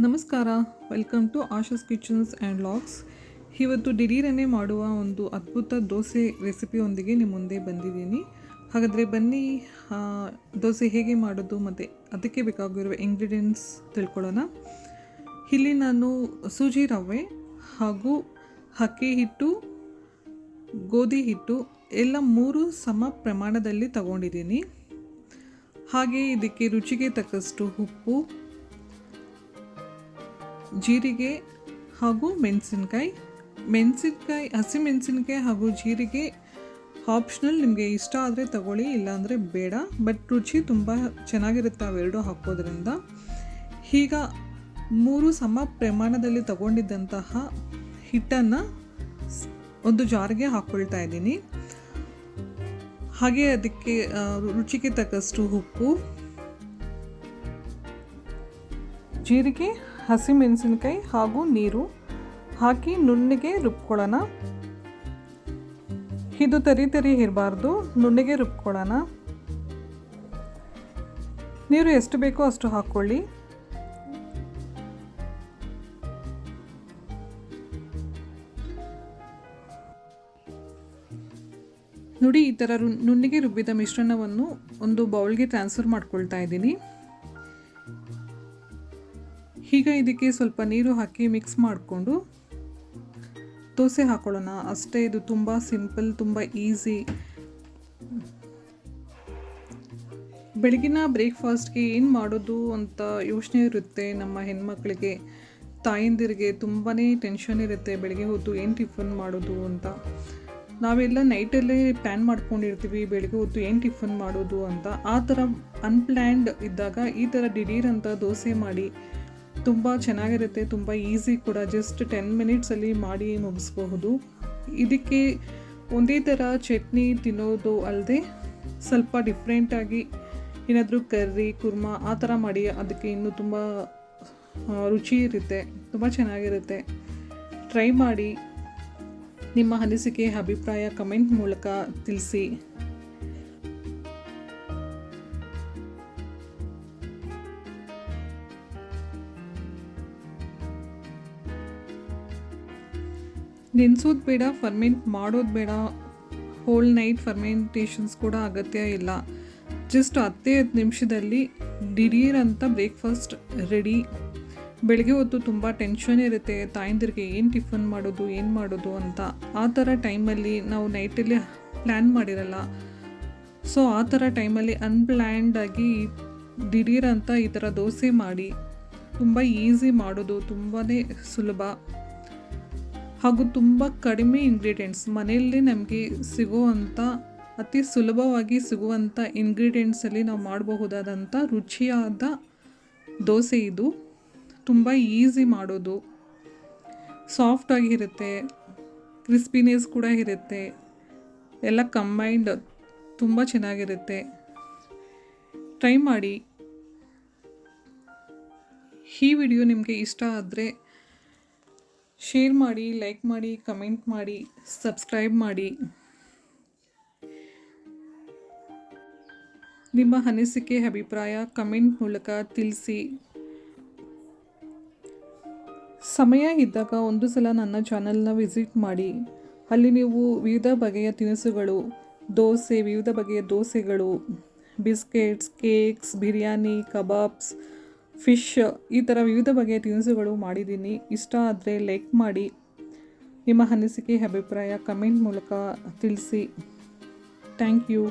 ನಮಸ್ಕಾರ. Welcome to Asha's kitchens and vlogs ಇವತ್ತು ದಿಢೀರನೆ ಮಾಡುವ ಒಂದು ಅದ್ಭುತ ದೋಸೆ ರೆಸಿಪಿಯೊಂದಿಗೆ ನಿಮ್ಮ ಮುಂದೆ ಬಂದಿದ್ದೀನಿ. ಹಾಗಾದರೆ ಬನ್ನಿ ದೋಸೆ ಹೇಗೆ ಮಾಡೋದು ಮತ್ತು ಅದಕ್ಕೆ ಬೇಕಾಗಿರುವ ಇಂಗ್ರೀಡಿಯೆಂಟ್ಸ್ ತಿಳ್ಕೊಳ್ಳೋಣ. ಇಲ್ಲಿ ನಾನು ಸೂಜಿ ರವೆ ಹಾಗೂ ಅಕ್ಕಿ ಹಿಟ್ಟು, ಗೋಧಿ ಹಿಟ್ಟು ಎಲ್ಲ ಮೂರು ಸಮ ಪ್ರಮಾಣದಲ್ಲಿ ತಗೊಂಡಿದ್ದೀನಿ. ಹಾಗೆ ಇದಕ್ಕೆ ರುಚಿಗೆ ತಕ್ಕಷ್ಟು ಉಪ್ಪು ಜೀರಿಗೆ ಹಾಗೂ ಮೆಣಸಿನ್ಕಾಯಿ. ಮೆಣಸಿನ್ಕಾಯಿ, ಹಸಿಮೆಣಸಿನ್ಕಾಯಿ ಹಾಗೂ ಜೀರಿಗೆ ಆಪ್ಷನಲ್ ನಿಮಗೆ ಇಷ್ಟ ಆದರೆ ತಗೊಳ್ಳಿ, ಇಲ್ಲಾಂದರೆ ಬೇಡ. ಬಟ್ ರುಚಿ ತುಂಬ ಚೆನ್ನಾಗಿರುತ್ತೆ ಅವೆರಡು ಹಾಕೋದ್ರಿಂದ. ಈಗ ಮೂರು ಸಮ ಪ್ರಮಾಣದಲ್ಲಿ ತಗೊಂಡಿದ್ದಂತಹ ಹಿಟ್ಟನ್ನು ಒಂದು ಜಾರಿಗೆ ಹಾಕ್ಕೊಳ್ತಾ ಇದ್ದೀನಿ. ಹಾಗೆ ಅದಕ್ಕೆ ರುಚಿಗೆ ತಕ್ಕಷ್ಟು ಉಪ್ಪು, ಜೀರಿಗೆ ಹಸಿಮೆಣಸಿನಕಾಯಿ ಹಾಗೂ ನೀರು ಹಾಕಿ ನುಣ್ಣಗೆ ರುಬ್ಕೊಳ್ಳೋಣ. ಇದು ತರಿ ತರಿ ಇರಬಾರ್ದು, ನುಣ್ಣಗೆ ರುಬ್ಕೊಳ್ಳೋಣ. ನೀರು ಎಷ್ಟು ಬೇಕೋ ಅಷ್ಟು ಹಾಕ್ಕೊಳ್ಳಿ. ನೋಡಿ, ಈ ಥರ ನುಣ್ಣಗೆ ರುಬ್ಬಿದ ಮಿಶ್ರಣವನ್ನು ಒಂದು ಬೌಲ್ಗೆ ಟ್ರಾನ್ಸ್ಫರ್ ಮಾಡ್ಕೊಳ್ತಾ ಇದ್ದೀನಿ. ಈಗ ಇದಕ್ಕೆ ಸ್ವಲ್ಪ ನೀರು ಹಾಕಿ ಮಿಕ್ಸ್ ಮಾಡಿಕೊಂಡು ದೋಸೆ ಹಾಕೊಳ್ಳೋಣ. ಅಷ್ಟೇ, ಇದು ತುಂಬ ಸಿಂಪಲ್ ತುಂಬ ಈಸಿ ಬೆಳಗಿನ ಬ್ರೇಕ್ಫಾಸ್ಟ್ಗೆ ಏನು ಮಾಡೋದು ಅಂತ ಯೋಚನೆ ಇರುತ್ತೆ ನಮ್ಮ ಹೆಣ್ಮಕ್ಳಿಗೆ. ತಾಯಂದಿರಿಗೆ ತುಂಬಾ ಟೆನ್ಷನ್ ಇರುತ್ತೆ ಬೆಳಗ್ಗೆ ಹೊತ್ತು ಏನು ಟಿಫನ್ ಮಾಡೋದು ಅಂತ. ನಾವೆಲ್ಲ ನೈಟಲ್ಲೇ ಪ್ಲ್ಯಾನ್ ಮಾಡ್ಕೊಂಡಿರ್ತೀವಿ, ಬೆಳಗ್ಗೆ ಹೊತ್ತು ಏನು ಟಿಫನ್ ಮಾಡೋದು ಅಂತ. ಆ ಥರ ಅನ್ಪ್ಲ್ಯಾನ್ಡ್ ಇದ್ದಾಗ ಈ ಥರ ದಿಢೀರ್ ಅಂತ ದೋಸೆ ಮಾಡಿ ತುಂಬ ಚೆನ್ನಾಗಿರುತ್ತೆ, ತುಂಬ ಈಸಿ ಕೂಡ. ಜಸ್ಟ್ ಟೆನ್ ಮಿನಿಟ್ಸಲ್ಲಿ ಮಾಡಿ ಮುಗಿಸ್ಬಹುದು. ಇದಕ್ಕೆ ಒಂದೇ ಥರ ಚಟ್ನಿ ತಿನ್ನೋದು ಅಲ್ಲದೆ ಸ್ವಲ್ಪ ಡಿಫ್ರೆಂಟಾಗಿ ಏನಾದರೂ ಕರ್ರಿ ಕುರ್ಮ ಆ ಥರ ಮಾಡಿ ಅದಕ್ಕೆ ಇನ್ನೂ ತುಂಬ ರುಚಿ ಇರುತ್ತೆ, ತುಂಬ ಚೆನ್ನಾಗಿರುತ್ತೆ. ಟ್ರೈ ಮಾಡಿ ನಿಮ್ಮ ಅನಿಸಿಕೆ, ಅಭಿಪ್ರಾಯ ಕಮೆಂಟ್ ಮೂಲಕ ತಿಳಿಸಿ. ನೆನೆಸೋದು ಬೇಡ ಫರ್ಮೆಂಟ್ ಮಾಡೋದು ಬೇಡ ಹೋಲ್ ನೈಟ್ ಫರ್ಮೆಂಟೇಷನ್ಸ್ ಕೂಡ ಅಗತ್ಯ ಇಲ್ಲ. ಜಸ್ಟ್ ಹತ್ತು ನಿಮಿಷದಲ್ಲಿ ದಿಢೀರ್ ಅಂತ ಬ್ರೇಕ್ಫಾಸ್ಟ್ ರೆಡಿ ಬೆಳಗ್ಗೆ ಹೊತ್ತು ತುಂಬ ಟೆನ್ಷನ್ ಇರುತ್ತೆ, ತಾಯಂದಿರಿಗೆ ಏನು ಟಿಫನ್ ಮಾಡೋದು, ಏನು ಮಾಡೋದು ಅಂತ. ಆ ಥರ ಟೈಮಲ್ಲಿ ನಾವು ನೈಟಲ್ಲಿ ಪ್ಲ್ಯಾನ್ ಮಾಡಿರಲ್ಲ. ಸೊ ಆ ಥರ ಟೈಮಲ್ಲಿ ಅನ್ಪ್ಲ್ಯಾಂಡಾಗಿ ದಿಢೀರ್ ಅಂತ ಈ ಥರ ದೋಸೆ ಮಾಡಿ, ತುಂಬ ಈಸಿ ಮಾಡೋದು ತುಂಬಾ ಸುಲಭ. ಹಾಗೂ ತುಂಬ ಕಡಿಮೆ ಇಂಗ್ರೀಡಿಯೆಂಟ್ಸ್ ಮನೆಯಲ್ಲಿ ನಮಗೆ ಸಿಗುವಂಥ ಅತಿ ಸುಲಭವಾಗಿ ಸಿಗುವಂಥ ಇಂಗ್ರೀಡಿಯೆಂಟ್ಸಲ್ಲಿ ನಾವು ಮಾಡಬಹುದಾದಂಥ ರುಚಿಯಾದ ದೋಸೆ ಇದು. ತುಂಬ ಈಸಿ ಮಾಡೋದು. ಸಾಫ್ಟಾಗಿರುತ್ತೆ ಕ್ರಿಸ್ಪಿನೆಸ್ ಕೂಡ ಇರುತ್ತೆ. ಎಲ್ಲ ಕಂಬೈಂಡ್ ತುಂಬ ಚೆನ್ನಾಗಿರುತ್ತೆ. ಟ್ರೈ ಮಾಡಿ. ಈ ವಿಡಿಯೋ ನಿಮಗೆ ಇಷ್ಟ ಆದರೆ ಶೇರ್ ಮಾಡಿ ಲೈಕ್ ಮಾಡಿ ಕಮೆಂಟ್ ಮಾಡಿ ಸಬ್ಸ್ಕ್ರೈಬ್ ಮಾಡಿ. ನಿಮ್ಮ ಅನಿಸಿಕೆ, ಅಭಿಪ್ರಾಯ ಕಮೆಂಟ್ ಮೂಲಕ ತಿಳಿಸಿ. ಸಮಯ ಇದ್ದಾಗ ಒಂದು ಸಲ ನನ್ನ ಚಾನಲ್ನ ವಿಸಿಟ್ ಮಾಡಿ. ಅಲ್ಲಿ ನೀವು ವಿವಿಧ ಬಗೆಯ ತಿನಿಸುಗಳು, ದೋಸೆ, ವಿವಿಧ ಬಗೆಯ ದೋಸೆಗಳು biscuits cakes biryani kebabs fish, ಈ ಥರ ವಿವಿಧ ಬಗೆಯ ತಿನಿಸುಗಳು ಮಾಡಿದ್ದೀನಿ. ಇಷ್ಟ ಆದರೆ ಲೈಕ್ ಮಾಡಿ. ನಿಮ್ಮ ಅನಿಸಿಕೆ, ಅಭಿಪ್ರಾಯ ಕಮೆಂಟ್ ಮೂಲಕ ತಿಳಿಸಿ. Thank you